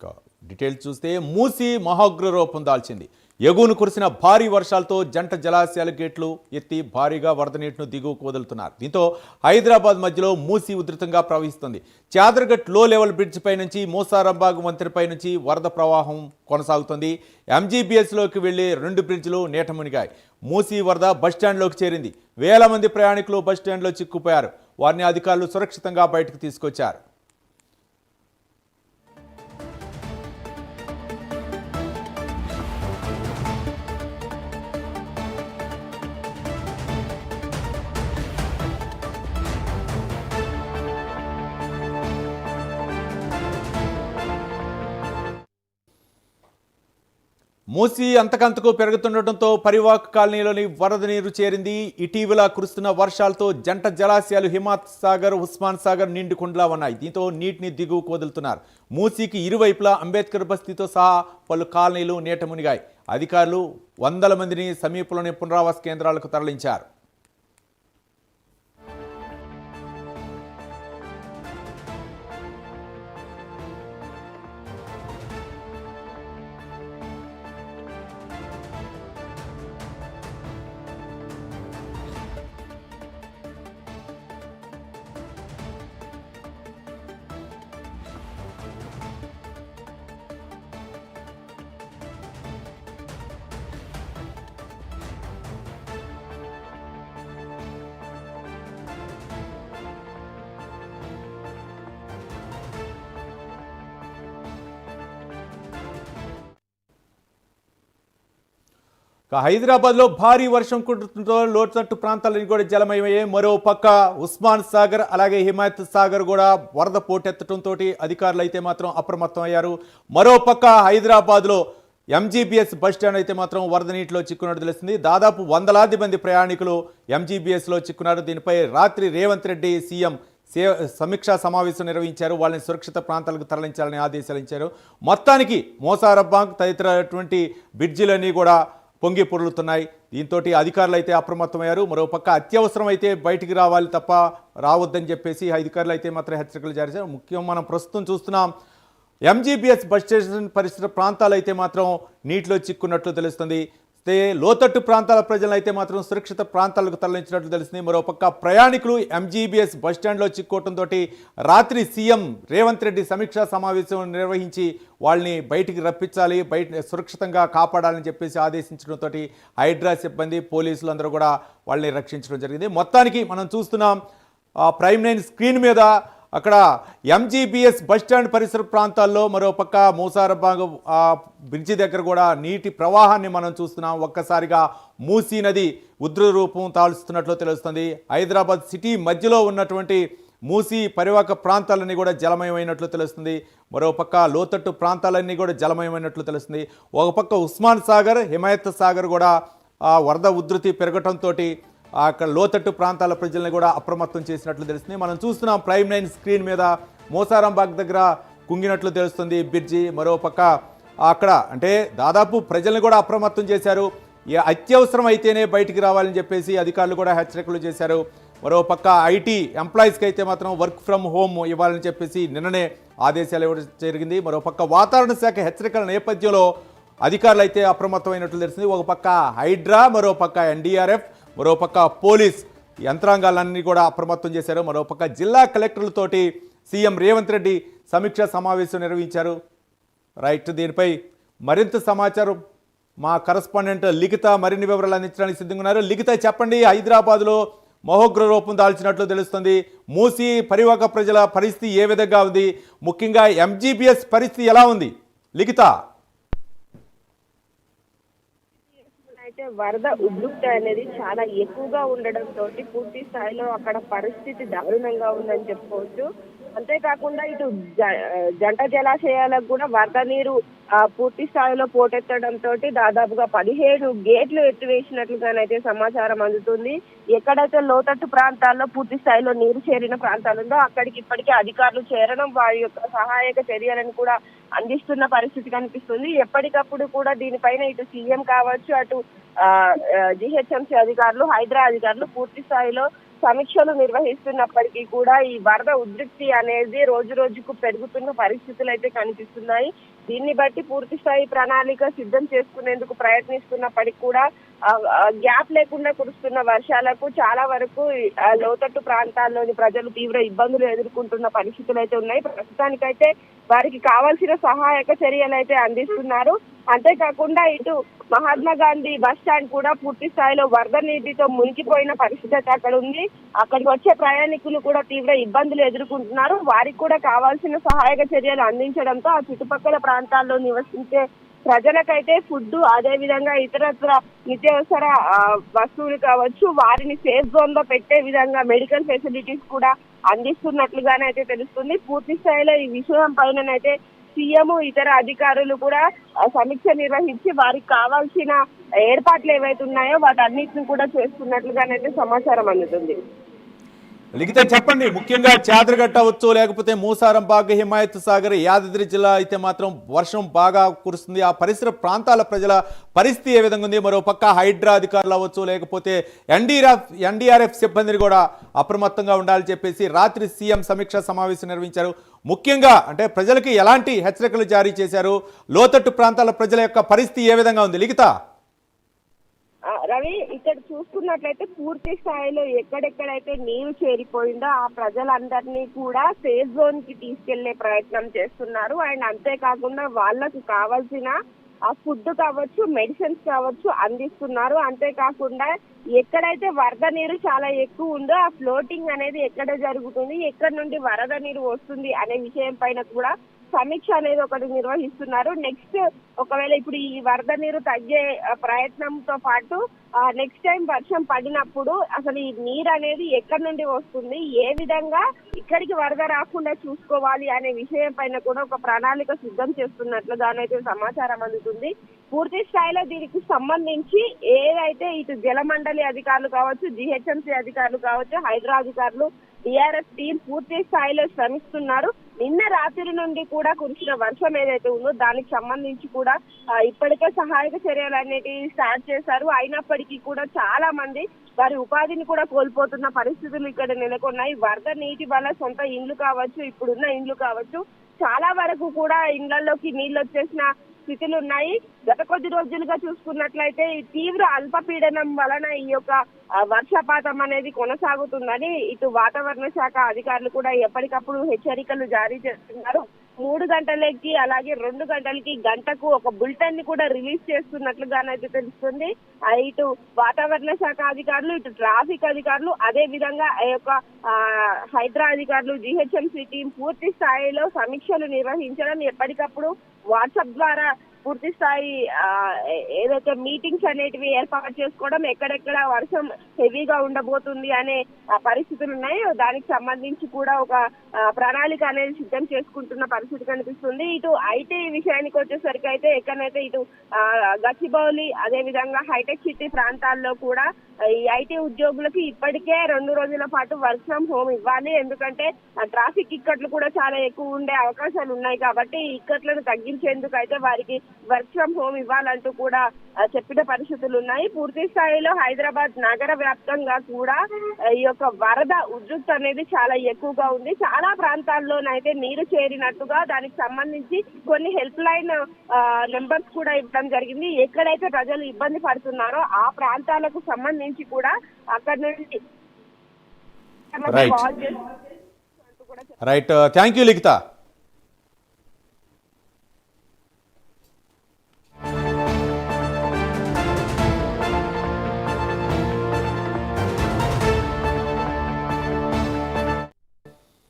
ఇక డీటెయిల్స్ చూస్తే మూసి మహాగ్ర రూపం దాల్చింది. ఎగువను కురిసిన భారీ వర్షాలతో జంట జలాశయాల గేట్లు ఎత్తి భారీగా వరద నీటిని దిగువకు వదులుతున్నారు దీంతో హైదరాబాద్ మధ్యలో మూసి ఉధృతంగా ప్రవహిస్తుంది. చాదర్గట్లో లెవెల్ బ్రిడ్జ్ పై నుంచి మూసారంబాగ్ వంతెనపై నుంచి వరద ప్రవాహం కొనసాగుతుంది. ఎంజీబీఎస్లోకి వెళ్ళే రెండు బ్రిడ్జ్లు నీట మునిగాయి మూసి వరద బస్టాండ్లోకి చేరింది. వేల మంది ప్రయాణికులు బస్టాండ్లో చిక్కుపోయారు. వారిని అధికారులు సురక్షితంగా బయటకు తీసుకొచ్చారు. మూసి అంతకంతకు పెరుగుతుండటంతో పరివాక్ కాలనీలోని వరద నీరు చేరింది. ఇటీవల కురుస్తున్న వర్షాలతో జంట జలాశయాలు హిమాత్ సాగర్ ఉస్మాన్ సాగర్ నిండుకుండలా ఉన్నాయి. దీంతో నీటిని దిగువకు వదులుతున్నారు మూసీకి ఇరువైపులా అంబేద్కర్ బస్తీతో సహా పలు కాలనీలు నీట మునిగాయి. అధికారులు వందల మందిని సమీపంలోని పునరావాస కేంద్రాలకు తరలించారు. హైదరాబాద్లో భారీ వర్షం కురుతుండటంతో లోతట్టు ప్రాంతాలన్నీ కూడా జలమయమయ్యాయి. మరో పక్క ఉస్మాన్ సాగర్ అలాగే హిమాయత్ సాగర్ కూడా వరద పోటెత్తడంతో అధికారులు అయితే మాత్రం అప్రమత్తం అయ్యారు మరో పక్క హైదరాబాద్లో ఎంజీబీఎస్ బస్ స్టాండ్ అయితే మాత్రం వరద నీటిలో చిక్కున్నట్టు తెలిసింది దాదాపు వందలాది మంది ప్రయాణికులు ఎంజీబీఎస్లో చిక్కున్నారు. దీనిపై రాత్రి రేవంత్ రెడ్డి సీఎం సే సమీక్షా సమావేశం నిర్వహించారు. వాళ్ళని సురక్షిత ప్రాంతాలకు తరలించాలని ఆదేశాలు ఇచ్చారు. మొత్తానికి మోసారబ్బాంక్ తదితరటువంటి బ్రిడ్జిలన్నీ కూడా పొంగి పొరులుతున్నాయి. దీంతో అధికారులు అయితే అప్రమత్తమయ్యారు. మరోపక్క అత్యవసరం అయితే బయటికి రావాలి తప్ప రావద్దని చెప్పేసి అధికారులు అయితే మాత్రం హెచ్చరికలు జారీ చేశారు. ముఖ్యం మనం ప్రస్తుతం చూస్తున్నాం ఎంజీబీఎస్ బస్ స్టేషన్ పరిసర ప్రాంతాలు అయితే మాత్రం నీటిలో చిక్కున్నట్లు తెలుస్తుంది. లోతట్టు ప్రాంతాల ప్రజలను అయితే మాత్రం సురక్షిత ప్రాంతాలకు తరలించినట్లు తెలుస్తుంది మరోపక్క ప్రయాణికులు ఎంజీబీఎస్ బస్ స్టాండ్లో చిక్కోవడంతో రాత్రి సీఎం రేవంత్ రెడ్డి సమీక్షా సమావేశం నిర్వహించి వాళ్ళని బయటికి రప్పించాలి బయట సురక్షితంగా కాపాడాలని చెప్పేసి ఆదేశించడంతో హైడ్రా సిబ్బంది పోలీసులు అందరూ కూడా వాళ్ళని రక్షించడం జరిగింది. మొత్తానికి మనం చూస్తున్నాం ప్రైమ్ నైన్ స్క్రీన్ మీద అక్కడ ఎంజీబీఎస్ బస్టాండ్ పరిసర ప్రాంతాల్లో మరోపక్క మూసారబాగ్ బ్రిడ్జి దగ్గర కూడా నీటి ప్రవాహాన్ని మనం చూస్తున్నాం. ఒక్కసారిగా మూసీ నది ఉద్ర రూపం తాలుస్తున్నట్లు తెలుస్తుంది. హైదరాబాద్ సిటీ మధ్యలో ఉన్నటువంటి మూసీ పరివాహక ప్రాంతాలన్నీ కూడా జలమయమైనట్లు తెలుస్తుంది. మరోపక్క లోతట్టు ప్రాంతాలన్నీ కూడా జలమయమైనట్లు తెలుస్తుంది. ఒక పక్క ఉస్మాన్ సాగర్ హిమాయత్ సాగర్ కూడా వరద ఉధృతి పెరగటంతో అక్కడ లోతట్టు ప్రాంతాల ప్రజల్ని కూడా అప్రమత్తం చేసినట్లు తెలుస్తుంది. మనం చూస్తున్నాం ప్రైమ్ నైన్ స్క్రీన్ మీద మోసారాంబాగ్ దగ్గర కుంగినట్లు తెలుస్తుంది బ్రిడ్జి మరోపక్క అక్కడ అంటే దాదాపు ప్రజల్ని కూడా అప్రమత్తం చేశారు. ఏ అత్యవసరం అయితేనే బయటికి రావాలని చెప్పేసి అధికారులు కూడా హెచ్చరికలు చేశారు. మరోపక్క ఐటీ ఎంప్లాయీస్కి అయితే మాత్రం వర్క్ ఫ్రమ్ హోమ్ ఇవ్వాలని చెప్పేసి నిన్ననే ఆదేశాలు ఇవ్వడం జరిగింది. మరోపక్క వాతావరణ శాఖ హెచ్చరికల నేపథ్యంలో అధికారులు అయితే అప్రమత్తమైనట్లు తెలిసింది ఒక పక్క హైడ్రా మరో పక్క ఎన్డీఆర్ఎఫ్ మరో పక్క పోలీస్ యంత్రాంగాలన్నీ కూడా అప్రమత్తం చేశారు. మరోపక్క జిల్లా కలెక్టర్లతోటి సీఎం రేవంత్ రెడ్డి సమీక్షా సమావేశం నిర్వహించారు. రైట్ దీనిపై మరింత సమాచారం మా కరస్పాండెంట్ లిఖిత మరిన్ని వివరాలు అందించడానికి సిద్ధంగా ఉన్నారు లిఖిత చెప్పండి హైదరాబాద్లో మహోగ్ర రూపం దాల్చినట్లు తెలుస్తుంది. మూసి పరివాహక ప్రజల పరిస్థితి ఏ విధంగా ఉంది? ముఖ్యంగా ఎంజీబీఎస్ పరిస్థితి ఎలా ఉంది? లిఖిత. అయితే వరద ఉద్రిక్త అనేది చాలా ఎక్కువగా ఉండడం తోటి పూర్తి స్థాయిలో అక్కడ పరిస్థితి దారుణంగా ఉందని చెప్పుకోవచ్చు. అంతేకాకుండా ఇటు జ- జంట జలాశయాలకు కూడా వరద నీరు పూర్తి స్థాయిలో పోటెత్తడంతో దాదాపుగా పదిహేడు గేట్లు ఎత్తివేసినట్లుగానైతే సమాచారం అందుతుంది. ఎక్కడైతే లోతట్టు ప్రాంతాల్లో పూర్తి స్థాయిలో నీరు చేరిన ప్రాంతాలు ఉందో అక్కడికి ఇప్పటికే అధికారులు చేరడం వారి యొక్క సహాయక చర్యలను కూడా అందిస్తున్న పరిస్థితి కనిపిస్తుంది. ఎప్పటికప్పుడు కూడా దీనిపైన ఇటు సీఎం కావచ్చు అటు జిహెచ్ఎంసీ అధికారులు హైదరా అధికారులు పూర్తి స్థాయిలో సమీక్షలు నిర్వహిస్తున్నప్పటికీ కూడా ఈ వరద ఉధృతి అనేది రోజు రోజుకు పెరుగుతున్న పరిస్థితులు అయితే కనిపిస్తున్నాయి. దీన్ని బట్టి పూర్తి స్థాయి ప్రణాళిక సిద్ధం చేసుకునేందుకు ప్రయత్నిస్తున్నప్పటికీ కూడా గ్యాప్ లేకుండా కురుస్తున్న వర్షాలకు చాలా వరకు లోతట్టు ప్రాంతాల్లోని ప్రజలు తీవ్ర ఇబ్బందులు ఎదుర్కొంటున్న పరిస్థితులు అయితే ఉన్నాయి. ప్రస్తుతానికైతే వారికి కావాల్సిన సహాయక చర్యలు అయితే అందిస్తున్నారు. అంతేకాకుండా ఇటు మహాత్మా గాంధీ బస్ స్టాండ్ కూడా పూర్తి స్థాయిలో వరద నీటితో మునిగిపోయిన పరిస్థితి అక్కడ ఉంది. అక్కడికి వచ్చే ప్రయాణికులు కూడా తీవ్ర ఇబ్బందులు ఎదుర్కొంటున్నారు. వారికి కూడా కావాల్సిన సహాయక చర్యలు అందించడంతో ఆ చుట్టుపక్కల ప్రాంతాల్లో నివసించే ప్రజలకైతే ఫుడ్ అదే విధంగా ఇతరత్ర నిత్యావసర వస్తువులు కావచ్చు వారిని సేఫ్ జోన్లో పెట్టే విధంగా మెడికల్ ఫెసిలిటీస్ కూడా అందిస్తున్నట్లుగానైతే తెలుస్తుంది. పూర్తి స్థాయిలో ఈ విషయం పైననైతే సీఎం ఇతర అధికారులు కూడా సమీక్ష నిర్వహించి వారికి కావాల్సిన ఏర్పాట్లు ఏవైతే ఉన్నాయో వాటన్నిటిని కూడా చేస్తున్నట్లుగానైతే సమాచారం అందుతుంది. లిఖిత చెప్పండి ముఖ్యంగా చాదరగట్ట వచ్చు లేకపోతే మూసారం బాగ్ హిమాయత్ సాగర్ యాదాద్రి జిల్లా అయితే మాత్రం వర్షం బాగా కురుస్తుంది. ఆ పరిసర ప్రాంతాల ప్రజల పరిస్థితి ఏ విధంగా ఉంది? మరో పక్క హైడ్రా అధికారులు అవ్వచ్చు లేకపోతే ఎన్డీఆర్ఎఫ్ ఎన్డీఆర్ఎఫ్ సిబ్బందిని కూడా అప్రమత్తంగా ఉండాలని చెప్పేసి రాత్రి సీఎం సమీక్ష సమావేశం నిర్వహించారు. ముఖ్యంగా అంటే ప్రజలకి ఎలాంటి హెచ్చరికలు జారీ చేశారు? లోతట్టు ప్రాంతాల ప్రజల యొక్క పరిస్థితి ఏ విధంగా ఉంది? లిఖిత. రవి ఇక్కడ చూసుకున్నట్లయితే పూర్తి స్థాయిలో ఎక్కడెక్కడైతే నీరు చేరిపోయిందో ఆ ప్రజలందరినీ కూడా సేఫ్ జోన్కి తీసుకెళ్ళే ప్రయత్నం చేస్తున్నారు. అండ్ అంతేకాకుండా వాళ్ళకు కావాల్సిన ఆ ఫుడ్ కావచ్చు మెడిసిన్స్ కావచ్చు అందిస్తున్నారు. అంతేకాకుండా ఎక్కడైతే వరద నీరు చాలా ఎక్కువ ఉందో ఆ ఫ్లోటింగ్ అనేది ఎక్కడ జరుగుతుంది ఎక్కడ నుండి వరద నీరు వస్తుంది అనే విషయం పైన కూడా సమీక్ష అనేది ఒకటి నిర్వహిస్తున్నారు. నెక్స్ట్ ఒకవేళ ఇప్పుడు ఈ వరద నీరు తగ్గే ప్రయత్నంతో పాటు నెక్స్ట్ టైం వర్షం పడినప్పుడు అసలు ఈ నీరు అనేది ఎక్కడి నుండి వస్తుంది? ఏ విధంగా ఇక్కడికి వరద రాకుండా చూసుకోవాలి అనే విషయం పైన కూడా ఒక ప్రణాళిక సిద్ధం చేస్తున్నట్లు దానైతే సమాచారం అందుతుంది. పూర్తి స్థాయిలో దీనికి సంబంధించి ఏదైతే ఇటు జలమండలి అధికారులు కావచ్చు జిహెచ్ఎంసీ అధికారులు కావచ్చు హైదరా అధికారులు టిఆర్ఎస్ టీం పూర్తి స్థాయిలో శ్రమిస్తున్నారు. నిన్న రాత్రి నుండి కూడా కురిసిన వర్షం ఏదైతే ఉందో దానికి సంబంధించి కూడా ఇప్పటికే సహాయక చర్యలు అనేటివి స్టార్ట్ చేశారు. అయినప్పటికీ కూడా చాలా మంది వారి ఉపాధిని కూడా కోల్పోతున్న పరిస్థితులు ఇక్కడ నెలకొన్నాయి. వరద నీటి వల్ల సొంత ఇండ్లు కావచ్చు ఇప్పుడున్న ఇండ్లు కావచ్చు చాలా వరకు కూడా ఇండ్లలోకి నీళ్ళు వచ్చేసిన స్థితులు ఉన్నాయి గత కొద్ది రోజులుగా చూసుకున్నట్లయితే ఈ తీవ్ర అల్పపీడనం వలన ఈ యొక్క వర్షపాతం అనేది కొనసాగుతుందని ఇటు వాతావరణ శాఖ అధికారులు కూడా ఎప్పటికప్పుడు హెచ్చరికలు జారీ చేస్తున్నారు. మూడు గంటలకి అలాగే రెండు గంటలకి గంటకు ఒక బులెటిన్ని కూడా రిలీజ్ చేస్తున్నట్లుగానైతే తెలుస్తుంది. ఇటు వాతావరణ శాఖ అధికారులు ఇటు ట్రాఫిక్ అధికారులు అదే విధంగా ఆ యొక్క హైదరా హైడ్రా అధికారులు జిహెచ్ఎంసీ టీం పూర్తి స్థాయిలో సమీక్షలు నిర్వహించడం ఎప్పటికప్పుడు వాట్సాప్ ద్వారా పూర్తి స్థాయి ఆ, ఏదైతే మీటింగ్స్ అనేటివి ఏర్పాటు చేసుకోవడం ఎక్కడెక్కడ వర్షం హెవీగా ఉండబోతుంది అనే పరిస్థితులు ఉన్నాయి. దానికి సంబంధించి కూడా ఒక ప్రణాళిక అనేది సిద్ధం చేసుకుంటున్న పరిస్థితి కనిపిస్తుంది. ఇటు ఐటీ విషయానికి వచ్చేసరికి అయితే ఎక్కడైతే ఇటు గచ్చిబౌలి అదే విధంగా హైటెక్ సిటీ ప్రాంతాల్లో కూడా ఈ ఐటీ ఉద్యోగులకు ఇప్పటికే రెండు రోజుల పాటు వర్క్ ఫ్రమ్ హోమ్ ఇవ్వాలి. ఎందుకంటే ట్రాఫిక్ ఇక్కట్లు కూడా చాలా ఎక్కువ ఉండే అవకాశాలు ఉన్నాయి కాబట్టి ఇక్కట్లను తగ్గించేందుకు అయితే వారికి వర్క్ ఫ్రమ్ హోమ్ ఇవ్వాలంటూ కూడా చెప్పిన పరిస్థితులు ఉన్నాయి. పూర్తి స్థాయిలో హైదరాబాద్ నగర వ్యాప్తంగా కూడా ఈ యొక్క వరద ఉధృతి అనేది చాలా ఎక్కువగా ఉంది. చాలా ప్రాంతాల్లోనైతే నీరు చేరినట్టుగా దానికి సంబంధించి కొన్ని హెల్ప్ లైన్ నెంబర్స్ కూడా ఇవ్వడం జరిగింది. ఎక్కడైతే ప్రజలు ఇబ్బంది పడుతున్నారో ఆ ప్రాంతాలకు సంబంధించి కూడా అక్కడ చేసి రైట్ థ్యాంక్ యూ లిఖిత